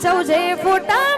ચૌજે ફોટા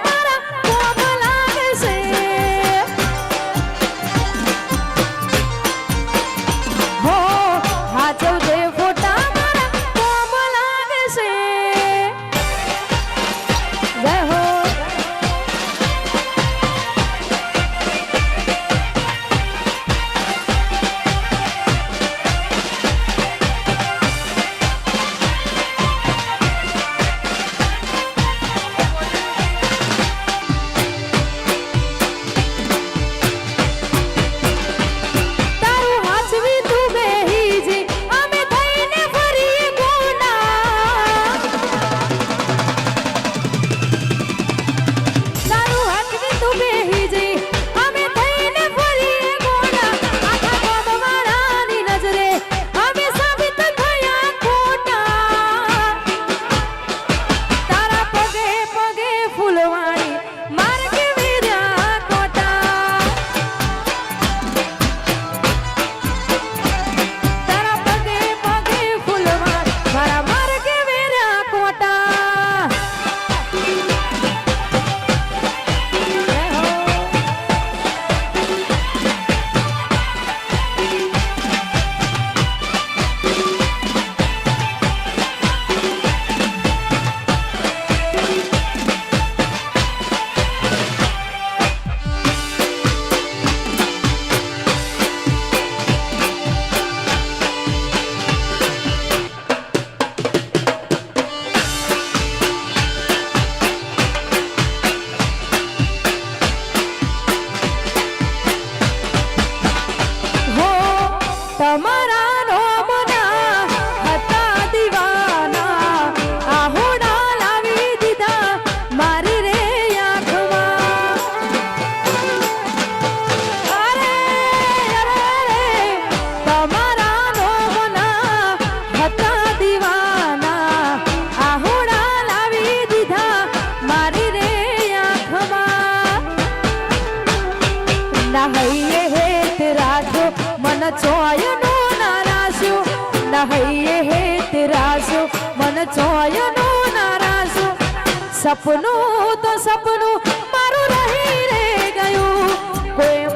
જોયનું નારાજુ. સપનું તો સપનું મારું રહી રે ગયું. કોઈ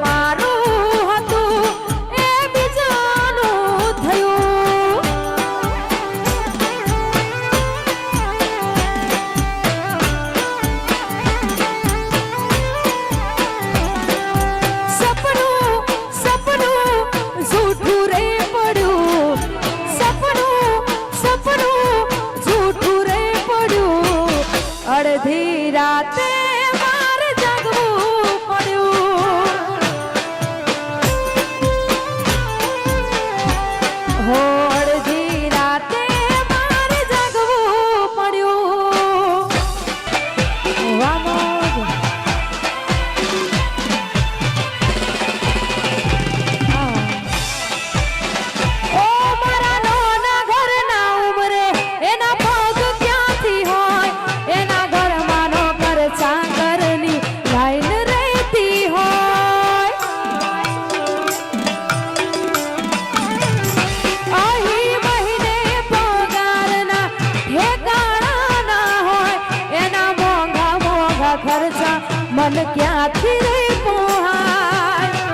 મન ક્યાંથી રે પોહાય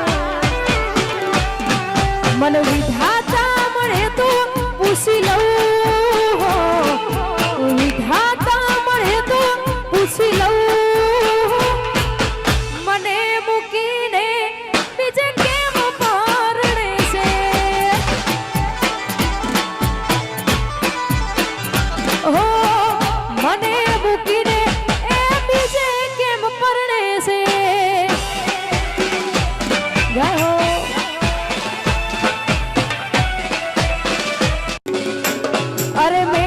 મન घर में